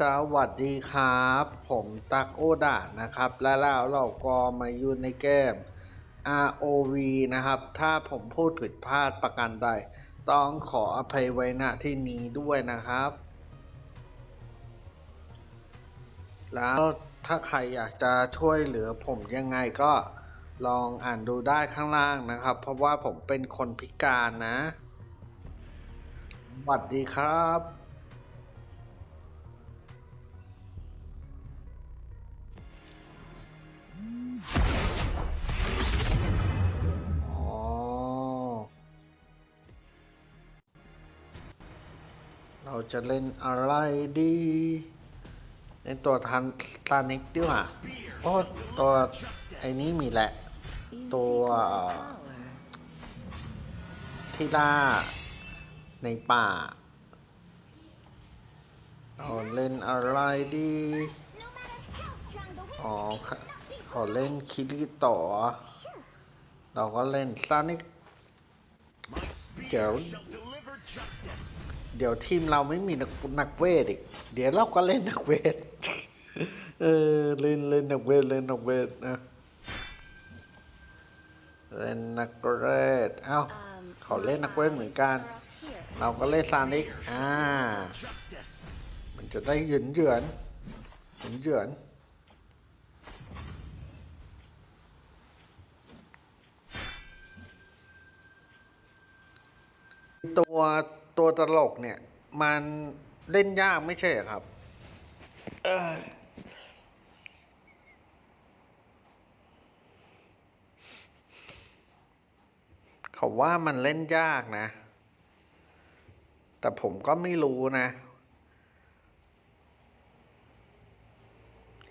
สวัสดีครับ ผมตักโอดะนะครับ และแล้วเราก็มาอยู่ในเกม ROV นะครับ ถ้าผมพูดผิดพลาดประการใด ต้องขออภัยไว้ณที่นี้ด้วยนะครับ แล้วถ้าใครอยากจะช่วยเหลือผมยังไงก็ลองอ่านดูได้ข้างล่างนะครับ เพราะว่าผมเป็นคนพิการนะสวัสดีครับ จะเล่นอะไรดีเล่นตัวทันตานิกดีกว่าโอ้ตัวไอ้นี้มีแหละ ตัวที่ล่าในป่าเราเล่นอะไรดี อ๋อ ขอเล่นคิริโตะเราก็เล่นซานิกเดี๋ว เดี๋ยวทีมเราไม่มีนักนักเวทอีก เดี๋ยวเราก็เล่นนักเวท เออเล่นเล่นนักเวทเล่นนักเวทนะเล่นนักเวทเอ้าเขาเล่นนักเวทเหมือนกัน เราก็เล่นซานิกอ่า มันจะได้หยืนเหยือนหยืนเหยือนตัว ตัวตลกเนี่ย มันเล่นยากไม่ใช่ครับเขาว่ามันเล่นยากนะ แต่ผมก็ไม่รู้นะ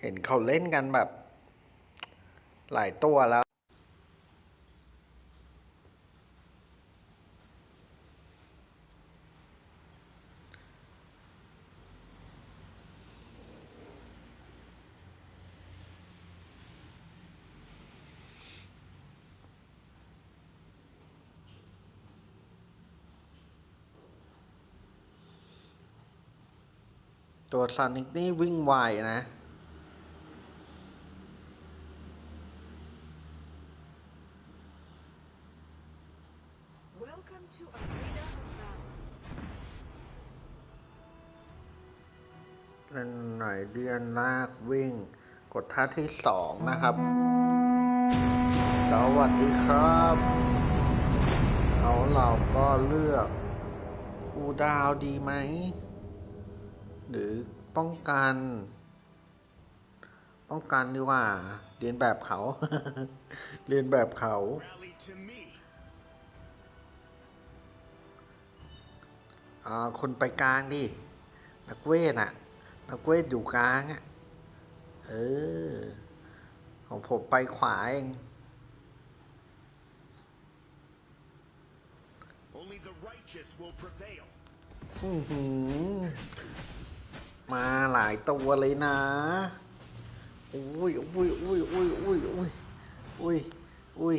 เห็นเขาเล่นกันแบบ หลายตัวแล้ว ตัวซานิกนี่วิ่งไวนะ Welcome to Arena of Valor. เล่นไหนเดียนลากวิ่ง กดท่าที่สองนะครับ สวัสดีครับแล้วเราก็เลือกคูลดาวน์ดีไหม หรือป้องกัน ป้องกันดีกว่า เรียนแบบเขา เรียนแบบเขา Rally to me. อ่าคนไปกลางดิ นักเวทน่ะนักเวทอยู่กลางอะเออ ของผมไปขวาเอง Only the righteous will prevail. มาหลายตัวเลยนะอุ้ยอุ้ยอุ้ยอุ้ยอุ้ยอุ้ยอุ้ยอุ้ย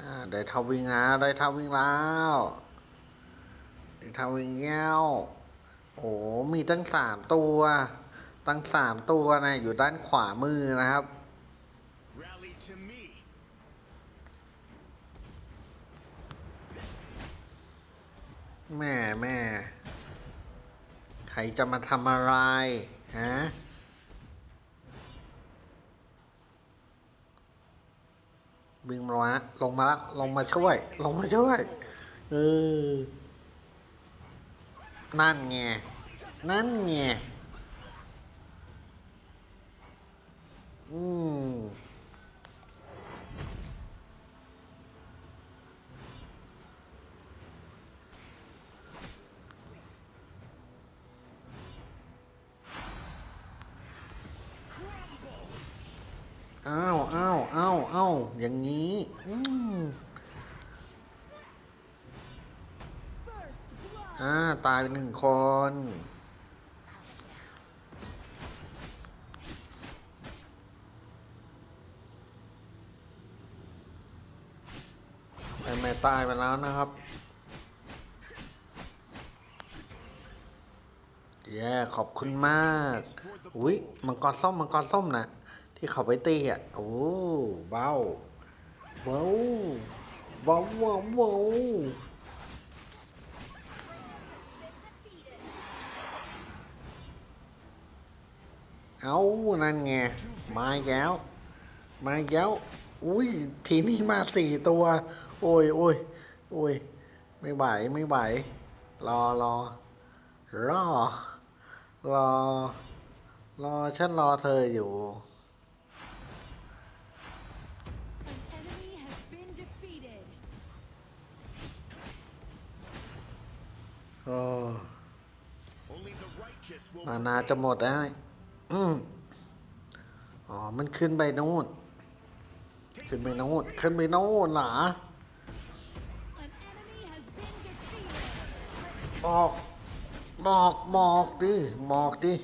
อ่าได้ทาวิงแล้วได้ทาวิงแล้วได้ทาวิงแล้วโอ้มีตั้งสามตัว ตั้งสามตัวนะอยู่ด้านขวามือนะครับ แม่แม่ ใครจะมาทำอะไร ฮะวิ่งมาละลงมาละลงมาช่วย ลงมาช่วย เออ นั่นไง นั่นไง อืม อ่า ตายเปหนึ่งคน ไอแม่ตายไปแล้วนะครับ แย่ ขอบคุณมาก อุ้ยมังกรส้ม มังกรส้มนะ ที่เขาไปตีอะ โอ้เบ้เบ้าเบ้าเบ้าเบ้า เอานั่นไง มาอีกแล้ว มาอีกแล้ว อุ้ย ทีนี้มาสี่ตัว โอ้ยโอ้ยโอ้ย ไม่ไหว ไม่ไหว รอรอ รอ รอ รอ ฉันรอเธออยู่ An enemy has been defeated. โอ้ Only the righteous will มานา prevail. จะหมดได้ว อืมอ๋อ มันขึ้นไปนู่นขึ้นไปนู่นขึ้นไปนู่นหรอบอกบอกบอกดิบอกดิ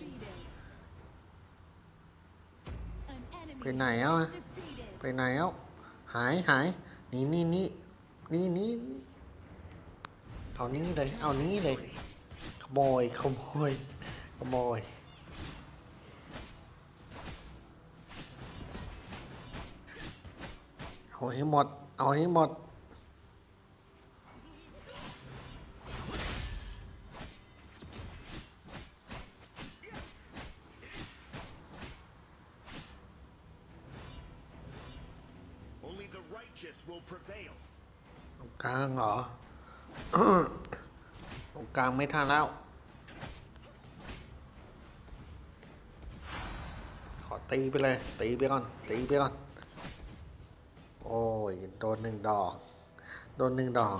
ไปไหน has อะไปไหนแล้วหายหายนี่นี่นี่นี่นี่นี่เอานี้เลยเอานี้เลยขโมยขโมยขโมย เอาให้หมด เอาให้หมด Only the righteous will prevail. ตรงกลางเหรอ ตรงกลางไม่ทันแล้ว ขอตีไปเลย ตีไปก่อน ตีไปก่อน โอ้ย โดนหนึ่งดอก โดนหนึ่งดอก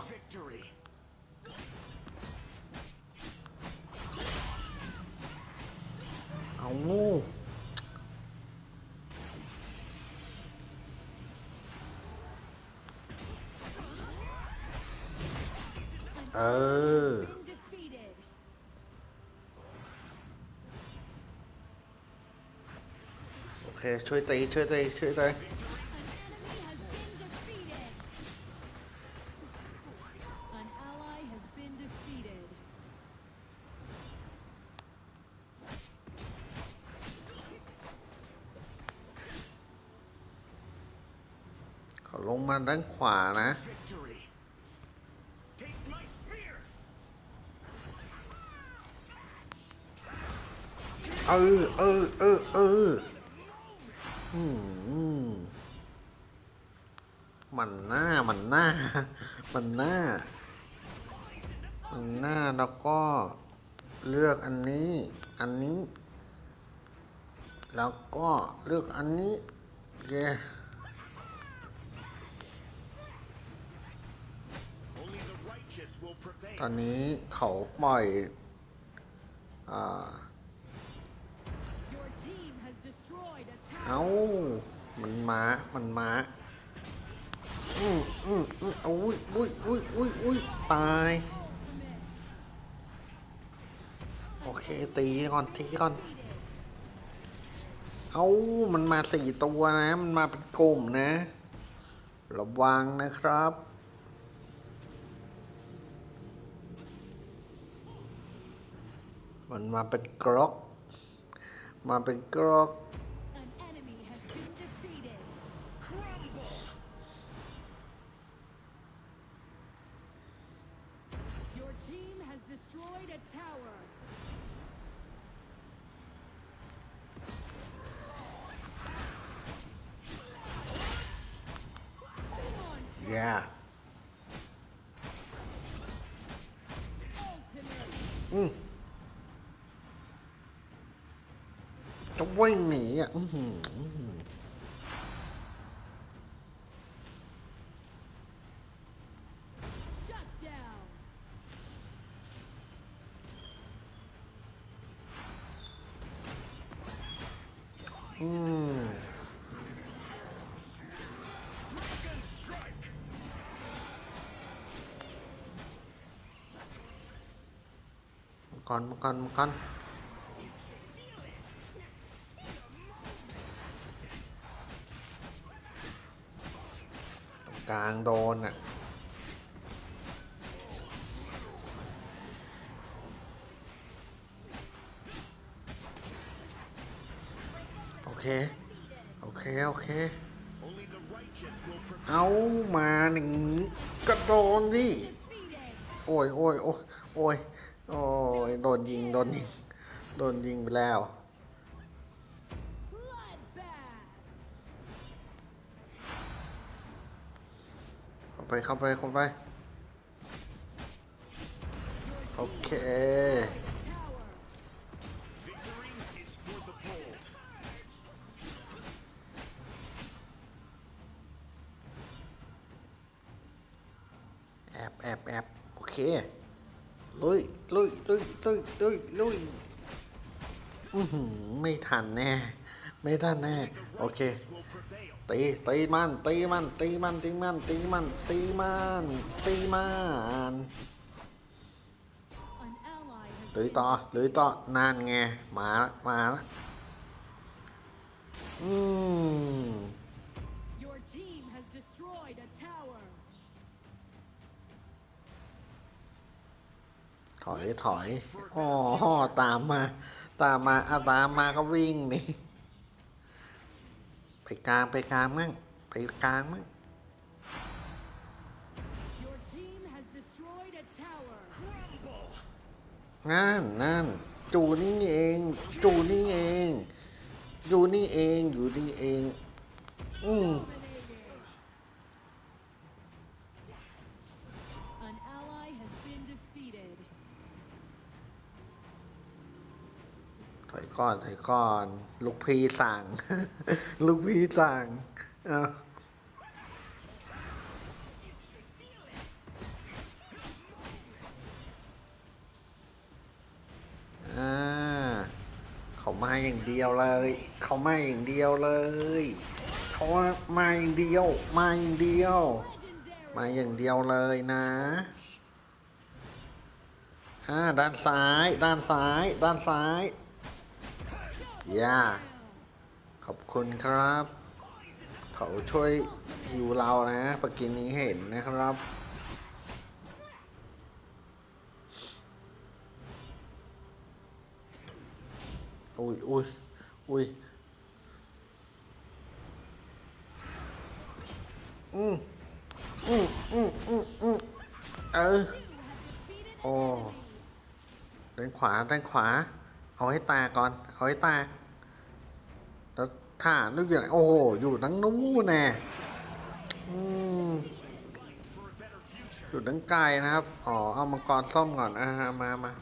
เอางูเออ โอเค ช่วยตีช่วยตีช่วยตี ลงมาด้านขวานะ Victory. Taste my spear. เออ เออ เออ เอออืมมันหน้า มันหน้า มันหน้า มันหน้าแล้วก็เลือกอันนี้ อันนี้ แล้วก็เลือกอันนี้เย้ Only ตอน prevail. นี้เขาปล่อยอ่า Your team has destroyed a เอ้า tower. มันม้า มันม้าอืมอืมอืมเอาอุ้ยอุ้ยอุ้ยอุ้ยอุ้ยตาย Ultimate. โอเค ตีก่อน ตีก่อน Defeated. เอามันมาสี่ตัวนะ มันมาเป็นกลุ่มนะ ระวังนะครับ มันมาเป็นกรอก มาเป็นกรอก วิ่งหนีอะอื้อหืออื้อหือ Shut down. อืม Dragon strike. มังก่อนมังก่อนมังก่อนางโดนอะโอเค โอเค โอเค เอามาหนึ่งกระโดนดิโอ้ยโอ้ยโอ้ยโอ้ยโอ้ยโดนยิง โดนยิง โดนยิงไปแล้ว ไปเข้าไปเข้าไปโอเคแอบแอบแอบโอเคลุยลุยลุยลุยลุยลุยอือหือไม่ทันแน่ ไม่ทันแน่ โอเค ตีตีมันตีมันตีมันตีมันตีมันตีมันตีมัน An ally has หรือ been ต่อหรือต่อนั่นไงมาละมาละอืม Your team has destroyed a tower. ถอยถอยอ๋อตามมา ตามมาอาตามมาก็วิ่งนี่ไป กลางไปกลางมั่งไปกลางมั่ง Your team has destroyed a tower. Crumble. นั่นนั่นจูนี่เองจูนี่เองอยู่นี่เองอยู่นี่เอง อืม ก่อนถอยก่อน ลูกพี่สั่ง ลูกพี่สั่งเอาอ่าเขามาอย่างเดียวเลย เขามาอย่างเดียวเลย เขามาอย่างเดียว มาอย่างเดียว มาอย่างเดียวเลยนะอ่าด้านซ้าย ด้านซ้าย ด้านซ้าย ย่าขอบคุณครับ เขาช่วยอยู่เรานะปกินนี้เห็นนะครับอุ้ยอุ้ยอุ้ยอืมอืมอืมอืมอืมเออ You have defeated an Oh. enemy. ด้านขวาด้านขวา เอาให้ตาก่อน เอาให้ตา แล้วท่านึกอยู่ไหนโอ้โหอยู่ทั้งนู้นแน่อยู่ทั้งไกลนะครับ อ๋อ เอามังกรส้มก่อนอ่ามามา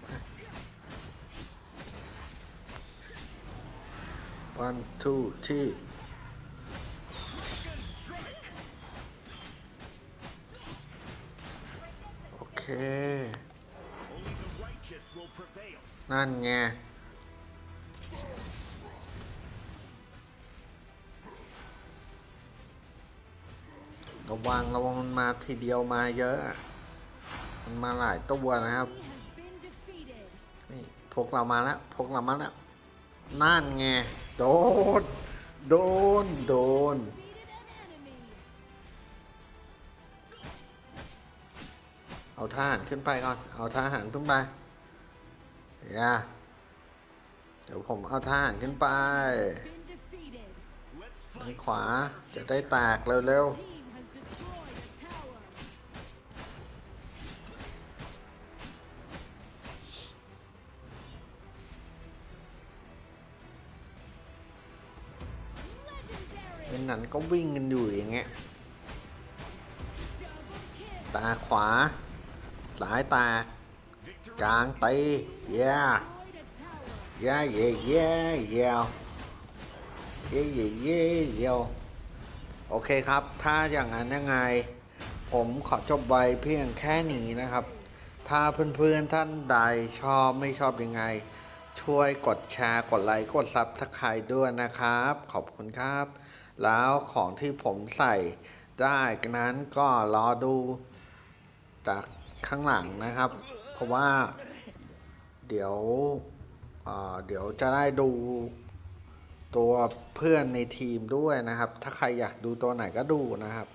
one two three โอเค นั่นไง ระวังระวังมันมาทีเดียวมาเยอะ มันมาหลายตัวนะครับนี่พวกเรามาแล้วพวกเรามาแล้วนั่นไงโดนโดนโดนเอาทหารขึ้นไปก่อน เอาทหารขึ้นไปอย่าเดี๋ยวผมเอาทหารขึ้นไปทางขวาจะได้แตกเร็ว Team นนั้นก็วิ่งกันอยู่อย่างเงี้ย ตาขวา สายตา กลางตีเย่ Destroyed a tower. เย่เย่เย่เย่เย่เย่เย่เย่โอเคครับ ถ้าอย่างนั้นยังไง ผมขอจบไว้เพียงแค่นี้นะครับ ถ้าเพื่อนๆท่านใดชอบไม่ชอบยังไงช่วยกดแชร์ กดไลค์ กดซับสไครต์ด้วยนะครับ ขอบคุณครับ แล้วของที่ผมใส่ได้นั้นก็รอดูจากข้างหลังนะครับ เพราะว่าเดี๋ยวเเดี๋ยวจะได้ดูตัวเพื่อนในทีมด้วยนะครับ ถ้าใครอยากดูตัวไหนก็ดูนะครับ